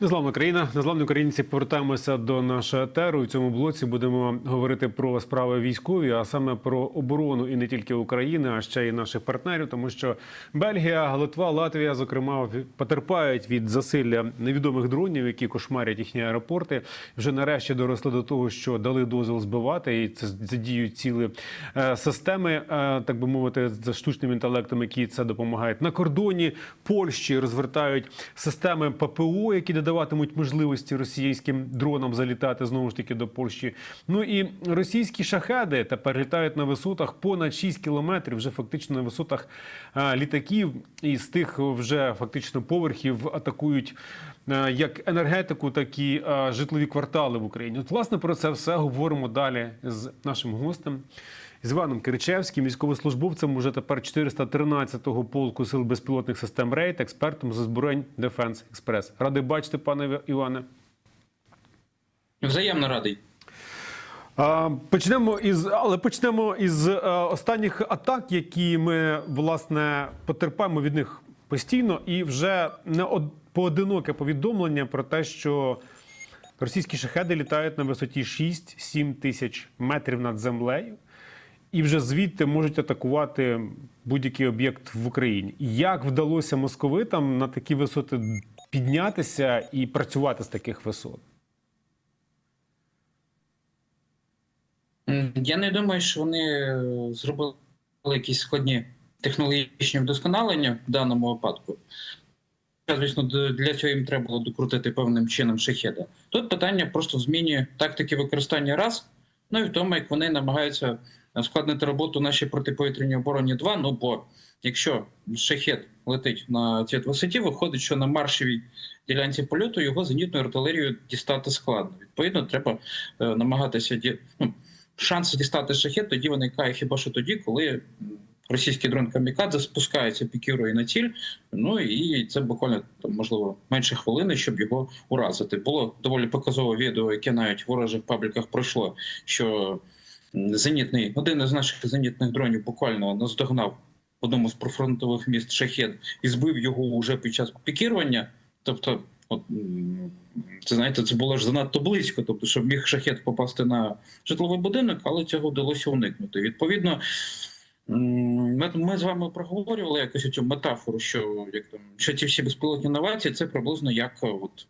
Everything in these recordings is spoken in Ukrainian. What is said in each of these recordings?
Незламна країна, незламні українці. Повертаємося до нашого етеру. У цьому блоці будемо говорити про справи військові, а саме про оборону і не тільки України, а ще й наших партнерів. Тому що Бельгія, Литва, Латвія, зокрема, потерпають від засилля невідомих дронів, які кошмарять їхні аеропорти. Вже нарешті доросли до того, що дали дозвіл збивати, і це задіють ціли е, системи, е, так би мовити, з штучним інтелектом, які це допомагають на кордоні Польщі. Розвертають системи ППО, які додаватимуть можливості російським дронам залітати знову ж таки до Польщі. Ну і російські шахеди тепер літають на висотах понад 6 кілометрів, вже фактично на висотах літаків, і з тих вже фактично поверхів атакують. Як енергетику, так і житлові квартали в Україні. От, власне, про це все говоримо далі з нашим гостем, з Іваном Киричевським, військовослужбовцем уже тепер 413-го полку сил безпілотних систем РЕЙД, експертом з озброєнь Дефенс Експрес. Радий бачити, пане Іване. Взаємно радий. Почнемо із, але почнемо із е, останніх атак, які ми власне потерпаємо від них постійно, і вже не од- поодиноке повідомлення про те, що російські шахеди літають на висоті 6-7 тисяч метрів над землею, і вже звідти можуть атакувати будь-який об'єкт в Україні. Як вдалося московитам на такі висоти піднятися і працювати з таких висот? Я не думаю, що вони е, зробили якісь складні технологічні вдосконалення в даному випадку. Звісно, для цього їм треба було докрутити певним чином шахеда. Тут питання просто в зміні тактики використання раз, ну і в тому, як вони намагаються складнити роботу нашій протиповітряній обороні 2. Ну бо якщо шахет летить на цій висоті, виходить, що на маршевій ділянці польоту його зенітною артилерією дістати складно. Відповідно, треба е, намагатися ді- ну, шанси дістати шахет тоді виникає хіба що тоді, коли російський дрон Камікадзе спускається пікірує на ціль. Ну і це буквально там можливо менше хвилини, щоб його уразити. Було доволі показове відео, яке навіть в ворожих пабліках пройшло, що зенітний один із наших зенітних дронів буквально наздогнав одному з прифронтових міст шахет і збив його вже під час пікірування. Тобто, от це знаєте, це було ж занадто близько, тобто, щоб міг шахет попасти на житловий будинок, але цього вдалося уникнути. Відповідно, ми, ми з вами проговорювали якось цю метафору, що як там що ці всі безпілотні новації, це приблизно як от.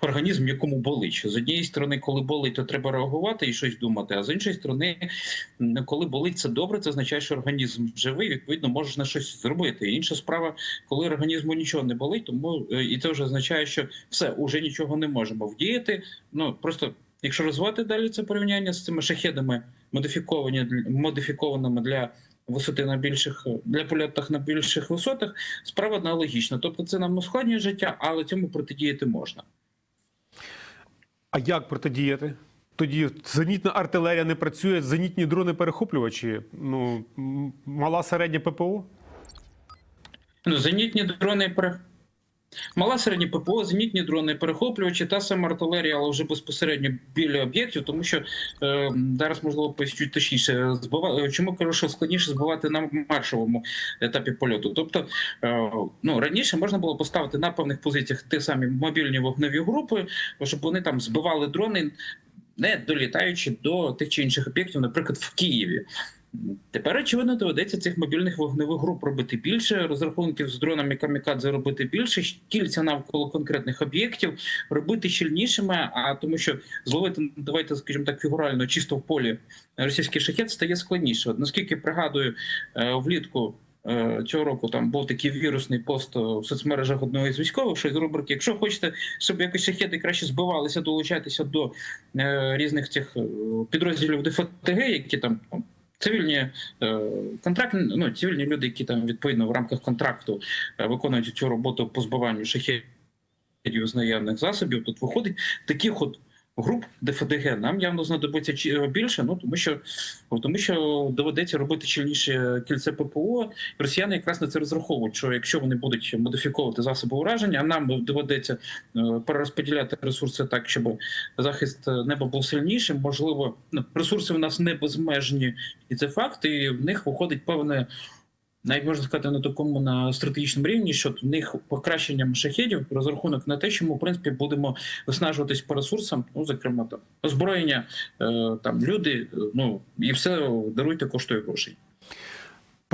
Організм, якому болить. З однієї сторони, коли болить, то треба реагувати і щось думати. А з іншої сторони, коли болить це добре, це означає, що організм живий, відповідно, можеш на щось зробити. Інша справа, коли організму нічого не болить, тому е, і це вже означає, що все, уже нічого не можемо вдіяти. Ну просто якщо розвивати далі це порівняння з цими шахедами, модифіковані модифікованими для висоти на більших для польотах на більших висотах, справа аналогічна. Тобто це нам ускладнює життя, але цьому протидіяти можна. А як протидіяти? Тоді зенітна артилерія не працює, зенітні дрони перехоплювачі. Ну мала середня ППО. Ну, зенітні дрони. Мала середня ППО, зенітні дрони, перехоплювачі, та сама артилерія, але вже безпосередньо біля об'єктів, тому що е, зараз можливо поясню точніше збива... Чому кажу, що складніше збивати на маршовому етапі польоту? Тобто, е, ну раніше можна було поставити на певних позиціях ті самі мобільні вогневі групи, щоб вони там збивали дрони, не долітаючи до тих чи інших об'єктів, наприклад, в Києві. Тепер, очевидно, доведеться цих мобільних вогневих груп робити більше, розрахунків з дронами камікадзе робити більше, кільця навколо конкретних об'єктів робити щільнішими. А тому, що зловити, ну, давайте скажімо так, фігурально чисто в полі російський шахет стає складніше. Наскільки пригадую, е, влітку. е, Цього року там був такий вірусний пост е, в соцмережах одного із військових, що з рубрики, якщо хочете, щоб якось шахети краще збивалися, долучайтеся до е, різних цих е, підрозділів ДФТГ, які там цивільні контракт, ну цивільні люди, які там відповідно в рамках контракту е, виконують цю роботу по збиванню шахетів з наявних засобів. Тут виходить таких от груп ДФДГ нам явно знадобиться більше, ну тому що тому що доведеться робити щільніше кільце ППО. Росіяни якраз на це розраховують, що якщо вони будуть модифіковувати засоби ураження, а нам доведеться е, перерозподіляти ресурси так, щоб захист неба був сильнішим. Можливо, ну, ресурси в нас не безмежні, і це факт, і в них виходить певне навіть можна сказати на такому на стратегічному рівні, що в них покращенням шахедів розрахунок на те, що ми в принципі будемо виснажуватись по ресурсам, ну зокрема там озброєння, е, там люди, е, ну і все даруйте коштує грошей.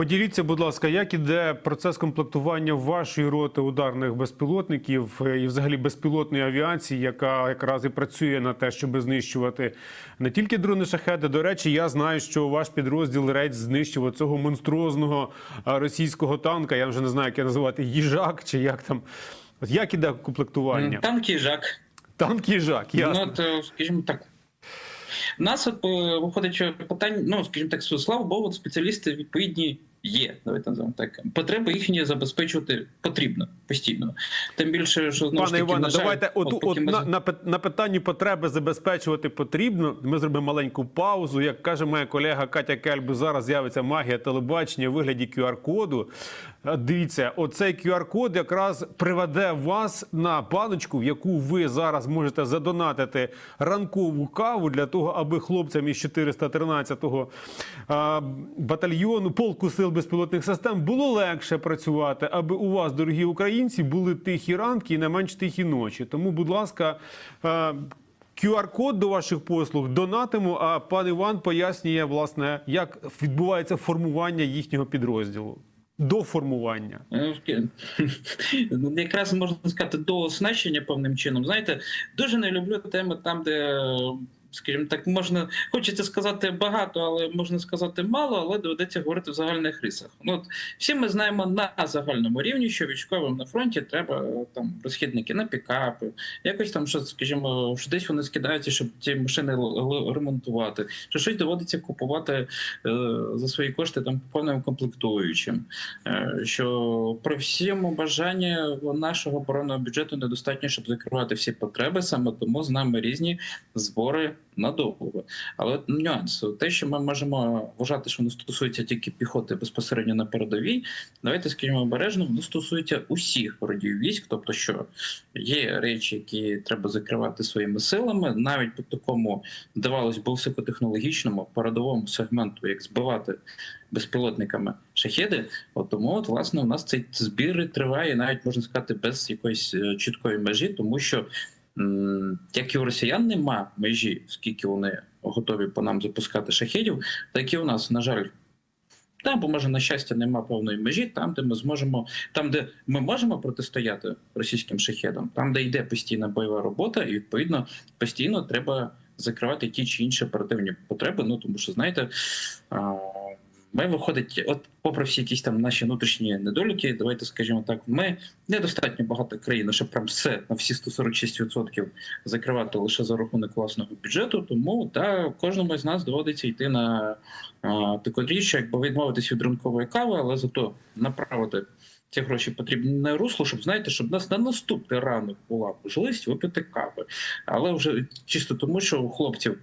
Поділіться, будь ласка, як іде процес комплектування вашої роти ударних безпілотників е, і взагалі безпілотної авіації, яка якраз і працює на те, щоб знищувати не тільки дрони шахеди. До речі, я знаю, що ваш підрозділ рейд знищив цього монструозного російського танка. Я вже не знаю, як його називати їжак чи як там. От як іде комплектування? Танк їжак. Танк їжак, Ну, ясно. е, скажімо так. У нас от е, виходить що питання, ну скажімо так, слава Богу, спеціалісти відповідні є. Давайте називаємо так. Потреби їхні забезпечувати потрібно постійно. Тим більше, що знову ж Пане таки, Іване, на жаль, давайте от, от от, ми на, на, на питанні потреби забезпечувати потрібно. Ми зробимо маленьку паузу. Як каже моя колега Катя Кельбу, зараз з'явиться магія телебачення у вигляді QR-коду. Е, Дивіться, оцей QR-код якраз приведе вас на баночку, в яку ви зараз можете задонатити ранкову каву для того, аби хлопцям із 413-го батальйону полку сил безпілотних систем було легше працювати, аби у вас, дорогі українці, були тихі ранки і не менш тихі ночі. Тому, будь ласка. е, QR-код до ваших послуг донатимо. А пан Іван пояснює, власне, як відбувається формування їхнього підрозділу до формування. Е, Ну, Якраз можна сказати до оснащення певним чином. Знаєте, дуже не люблю теми там, де, скажімо так, можна хочеться сказати багато, але можна сказати мало, але доведеться говорити в загальних рисах. Ну, от, всі ми знаємо на загальному рівні, що військовим на фронті треба е, там розхідники на пікапи, якось там, що, скажімо, що десь вони скидаються, щоб ці машини ремонтувати, що щось доводиться купувати е, за свої кошти там по комплектуючим. Е, що при всьому бажанні нашого оборонного бюджету недостатньо, щоб закривати всі потреби. Саме тому з нами різні збори надовго. Але нюанс, те, що ми можемо вважати, що воно стосується тільки піхоти безпосередньо на передовій, давайте скажімо обережно, воно стосується усіх родів військ, тобто що є речі, які треба закривати своїми силами, навіть по такому здавалось би високотехнологічному передовому сегменту, як збивати безпілотниками шахеди. От тому, от, власне, у нас цей збір триває, навіть можна сказати, без якоїсь е, чіткої межі, тому що як і у росіян нема межі, скільки вони готові по нам запускати шахедів, так і у нас, на жаль. Там, бо може, на щастя, нема повної межі, там, де ми зможемо, там, де ми можемо протистояти російським шахедам, там, де йде постійна бойова робота, і відповідно постійно треба закривати ті чи інші оперативні потреби. Ну тому що знаєте, ми виходить, от попри всі якісь там наші внутрішні недоліки, давайте скажімо так, ми недостатньо багато країн, щоб прям все на всі 146% закривати лише за рахунок власного бюджету. Тому та кожному з нас доводиться йти на таку річ, якби відмовитися від ринкової кави, але зато направити. Ці гроші потрібне русло, щоб знаєте, щоб у нас на наступний ранок була можливість випити кави. Але вже чисто тому, що у хлопців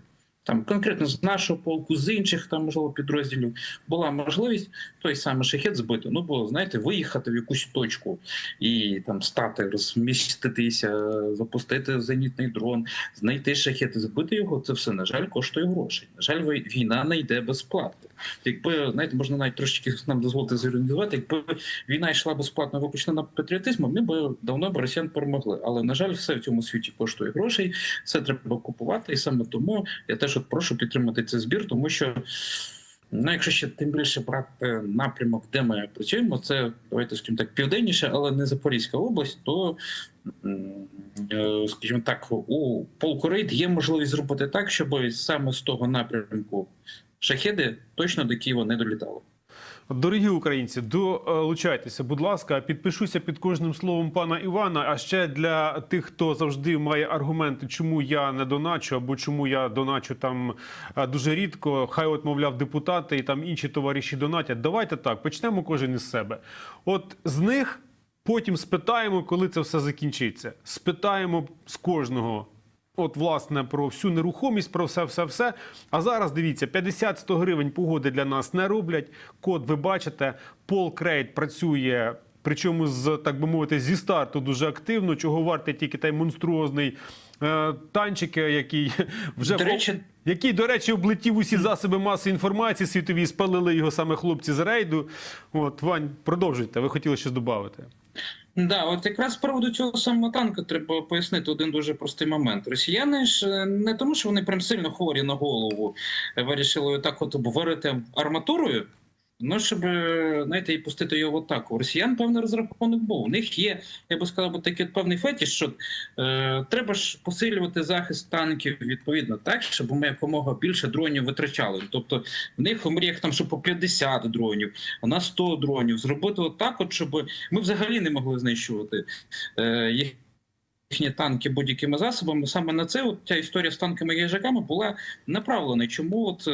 там конкретно з нашого полку, з інших там можливо підрозділів була можливість той самий шахет збити. Ну було знаєте, виїхати в якусь точку і там стати, розміститися, запустити зенітний дрон, знайти шахет збити його. Це все на жаль коштує грошей. На жаль, війна не йде безплатно. Якби знаєте, можна навіть трошечки нам дозволити зорганізувати, якби війна йшла безплатно випущена патріотизмом, ми б давно б росіян перемогли. Але на жаль, все в цьому світі коштує грошей, все треба купувати, і саме тому я теж от прошу підтримати цей збір, тому що. Ну, якщо ще тим більше брати напрямок, де ми працюємо, це давайте скажімо так, південніше, але не Запорізька область, то е, скажімо так, у полку рейд є можливість зробити так, щоб саме з того напрямку шахеди точно до Києва не долітали. Дорогі українці, долучайтеся, будь ласка, підпишуся під кожним словом пана Івана. А ще для тих, хто завжди має аргументи, чому я не доначу, або чому я доначу там дуже рідко. Хай от, мовляв, депутати і там інші товариші донатять. Давайте так, почнемо кожен із себе. От з них потім спитаємо, коли це все закінчиться. Спитаємо з кожного. От, власне, про всю нерухомість, про все, все, все. А зараз дивіться, 50-100 гривень погоди для нас не роблять. Код ви бачите. Пол Крейт працює Причому з так би мовити, зі старту дуже активно. Чого вартий тільки той монструозний е, танчик, який вже До речі, який, до речі, облетів усі засоби масової інформації світові, спалили його саме хлопці з рейду. От Вань, продовжуйте. Ви хотіли щось додати? Да, от якраз з приводу цього самого танка треба пояснити один дуже простий момент. Росіяни ж е, не тому, що вони прям сильно хворі на голову, вирішили так от обварити арматурою. Ну, щоб е, знаєте, і пустити його в атаку. У росіян певний розрахунок був. У них є, я би сказав, такий певний фетіш, що е, треба ж посилювати захист танків відповідно так, щоб ми якомога більше дронів витрачали. Тобто в них у мріях там, що по 50 дронів, а на 100 дронів. Зробити отак, от, щоб ми взагалі не могли знищувати е, їх. Їхні танки будь-якими засобами саме на це от ця історія з танками і їжаками була направлена. Чому от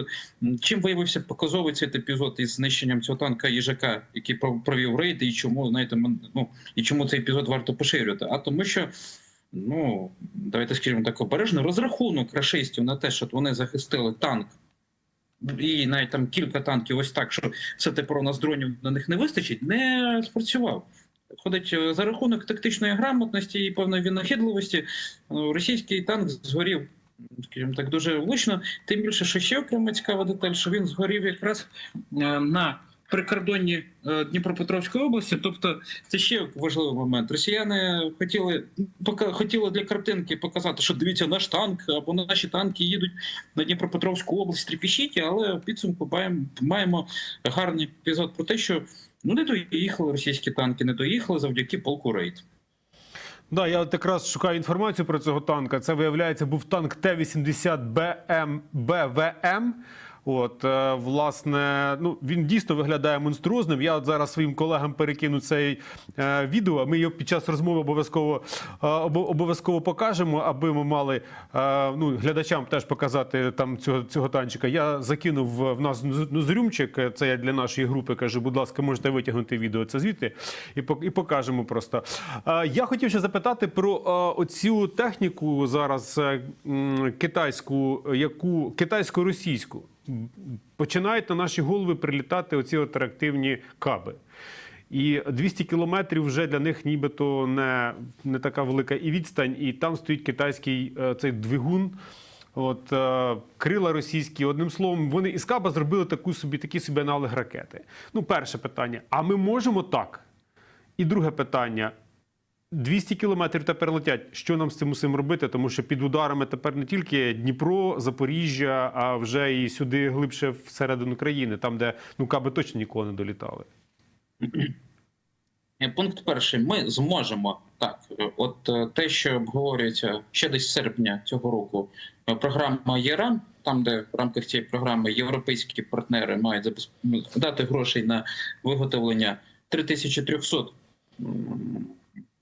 чим виявився показовий цей епізод із знищенням цього танка їжака, який пров- провів рейд, і чому знаєте, ну і чому цей епізод варто поширювати? А тому, що ну давайте скажімо так обережно, розрахунок рашистів на те, що вони захистили танк. І навіть там кілька танків, ось так, що все те про нас дронів на них не вистачить, не спрацював. Ходить е, за рахунок тактичної грамотності і певної винахідливості. е, Російський танк згорів, скажімо так, дуже влучно. Тим більше, що ще окрема цікава деталь, що він згорів якраз е, на прикордонні е, Дніпропетровської області. Тобто, це ще важливий момент. Росіяни хотіли хотіли для картинки показати, що дивіться, наш танк або наші танки їдуть на Дніпропетровську область тріпіщиті, але в підсумку маємо гарний епізод про те, що ну не доїхали російські танки, не доїхали завдяки полку рейд. Да, я от якраз шукаю інформацію про цього танка. Це виявляється був танк Т-80 БМ БВМ. От, е, власне, ну він дійсно виглядає монструозним. Я от зараз своїм колегам перекину цей е, відео. Ми його під час розмови обов'язково е, обов'язково покажемо, аби ми мали ну, глядачам теж показати там цього, цього танчика. Я закинув в нас нозрюмчик. Це я для нашої групи кажу. Будь ласка, можете витягнути відео це звідти і і покажемо просто. Я хотів ще запитати про оцю техніку зараз китайську, яку китайсько-російську. Починають на наші голови прилітати оці от каби. І 200 кілометрів вже для них нібито не, не така велика і відстань, і там стоїть китайський е, цей двигун. От е, крила російські, одним словом, вони із каба зробили таку собі, такі собі аналог ракети. Ну, перше питання: а ми можемо так? І друге питання: 200 кілометрів тепер летять. Що нам з цим усім робити? Тому що під ударами тепер не тільки Дніпро, Запоріжжя, а вже і сюди глибше всередину країни, там, де ну каби точно ніколи не долітали. Е, Пункт перший. Ми зможемо так. е, От е, те, що обговорюється ще десь серпня цього року, програма ЄРАМ, там, де в рамках цієї програми європейські партнери мають дати грошей на виготовлення 3300 м,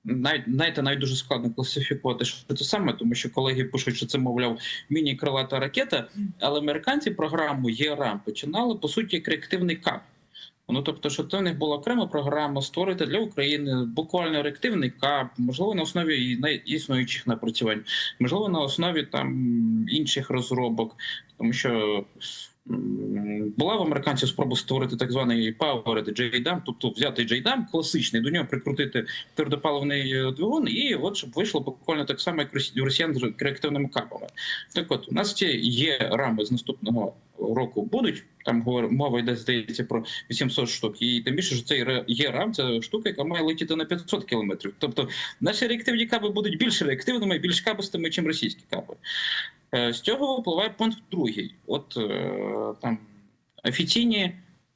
навіть знаєте, навіть дуже складно класифікувати, що це саме, тому що колеги пишуть, що це мовляв міні-крилата ракета. Але американці програму ЄРАМ починали по суті як реактивний кап. Ну тобто, що це в них була окрема програма створити для України буквально реактивний кап, можливо, на основі існуючих напрацювань, можливо, на основі там інших розробок, тому що. Була в американців спроба створити так званий Powered JDAM, тобто взяти JDAM класичний, до нього прикрутити твердопаливний е, двигун, і от щоб вийшло буквально так само, як у росіян з реактивними капами. Так от, у нас ці є рами з наступного року будуть. Там мова йде, здається, про 800 штук. І тим більше, що цей є рам, це штука, яка має летіти на 500 кілометрів. Тобто наші реактивні каби будуть більш реактивними, більш кабистими, ніж російські каби. Е, З цього випливає пункт другий. От е, там офіційні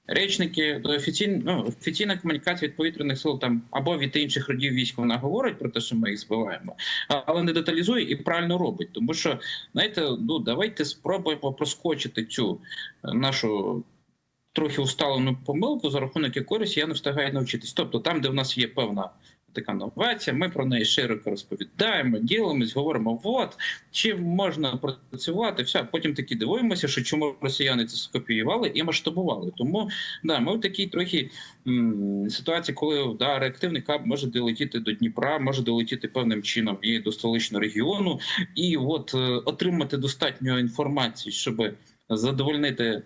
речники, офіційна, ну, офіційна комунікація від повітряних сил там або від інших родів військ вона говорить про те, що ми їх збиваємо, але не деталізує і правильно робить. Тому що, знаєте, ну давайте спробуємо проскочити цю е, нашу. Трохи усталену помилку, за рахунок якої росіяни встигають навчитись. Тобто, там, де в нас є певна така новація, ми про неї широко розповідаємо, ділимось, говоримо, от чим можна працювати, все. Потім таки дивуємося, що чому росіяни це скопіювали і масштабували. Тому да, ми в такій трохи м, ситуації, коли да, реактивний каб може долетіти до Дніпра, може долетіти певним чином і до столичного регіону, і от е, отримати достатньо інформації, щоб задовольнити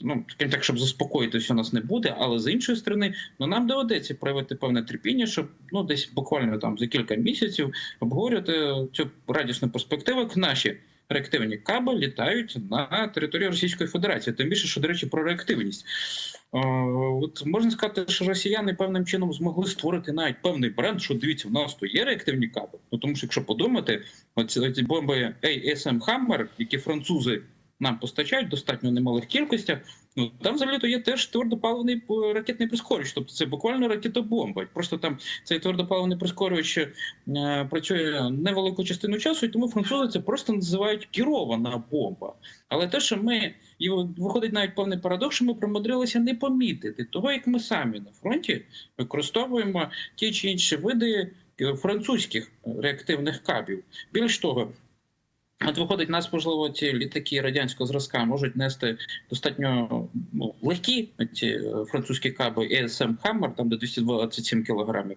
Ну, скажімо так, щоб заспокоїти, що нас не буде, але з іншої сторони, ну нам доведеться проявити певне терпіння, щоб ну десь буквально там за кілька місяців обговорювати цю радісну перспективу, як наші реактивні каби літають на території Російської Федерації. Тим більше, що до речі, про реактивність. От можна сказати, що росіяни певним чином змогли створити навіть певний бренд, що дивіться, в нас то є реактивні каби. Ну тому що якщо подумати, оці, ці бомби ASM Hammer, які французи нам постачають достатньо немалих кількостях. Ну там взагалі-то є теж твердопаливний ракетний прискорювач, тобто це буквально ракетобомба. Просто там цей твердопаливний прискорювач е, працює невелику частину часу, і тому французи це просто називають керована бомба. Але те, що ми і виходить навіть певний парадокс, що ми примудрилися не помітити того, як ми самі на фронті використовуємо ті чи інші види е, французьких реактивних кабів. Більш того. От виходить, нас можливо ці літаки радянського зразка можуть нести достатньо ну, легкі ці е, французькі каби ESM Хаммер, там до 227 кілограмів.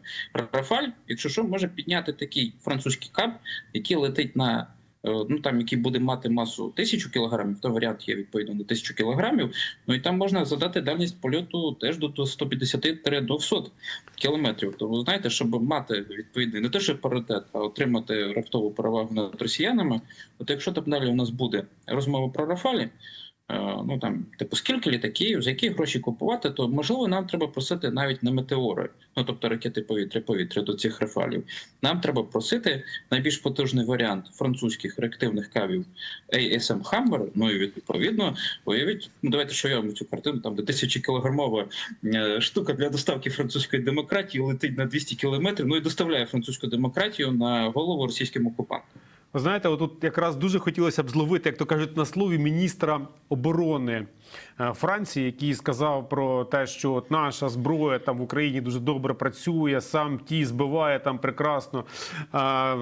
Рафаль, якщо що, може підняти такий французький каб, який летить на ну там, який буде мати масу тисячу кілограмів, то варіант є відповідно на тисячу кілограмів. Ну і там можна задати дальність польоту теж до 150-200 кілометрів. Тому ви знаєте, щоб мати відповідний не те, що паритет, а отримати раптову перевагу над росіянами. От якщо там далі у нас буде розмова про Рафалі, е, ну там, типу, скільки літаків, за які гроші купувати, то можливо нам треба просити навіть не метеори, ну тобто ракети повітря-повітря до цих рафалів. Нам треба просити найбільш потужний варіант французьких реактивних кавів ASM Hammer, ну і відповідно, уявіть, ну давайте вам цю картину, там де тисячі кілограмова е, штука для доставки французької демократії летить на 200 кілометрів, ну і доставляє французьку демократію на голову російським окупантам. Знаєте, отут якраз дуже хотілося б зловити, як то кажуть на слові, міністра оборони е, Франції, який сказав про те, що от наша зброя там в Україні дуже добре працює, сам ті збиває там прекрасно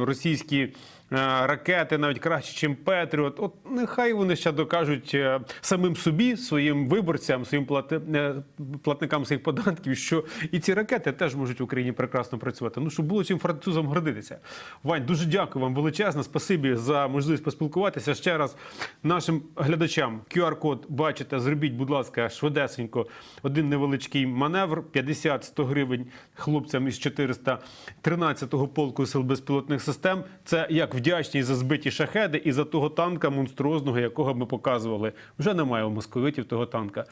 російські. Е, Ракети навіть краще, ніж Петріот. От нехай вони ще докажуть е, самим собі, своїм виборцям, своїм е, платникам своїх податків, що і ці ракети теж можуть в Україні прекрасно працювати. Ну щоб було чим французам гордитися. Вань, дуже дякую вам величезно. Спасибі за можливість поспілкуватися. Ще раз нашим глядачам QR-код бачите, зробіть, будь ласка, швидесенько один невеличкий маневр. 50-100 гривень хлопцям із 413-го полку сил безпілотних систем. Це як вдячність за збиті шахеди і за того танка монструозного, якого ми показували. Вже немає у московитів того танка.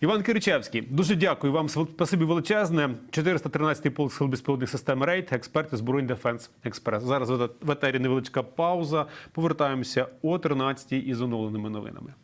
Іван Киричевський, дуже дякую вам. Спасибі величезне. 413-й полк сил безпілотних систем Рейд, експерти з Бурунь Дефенс Експрес. Зараз в етері невеличка пауза. Повертаємося о 13-й із оновленими новинами.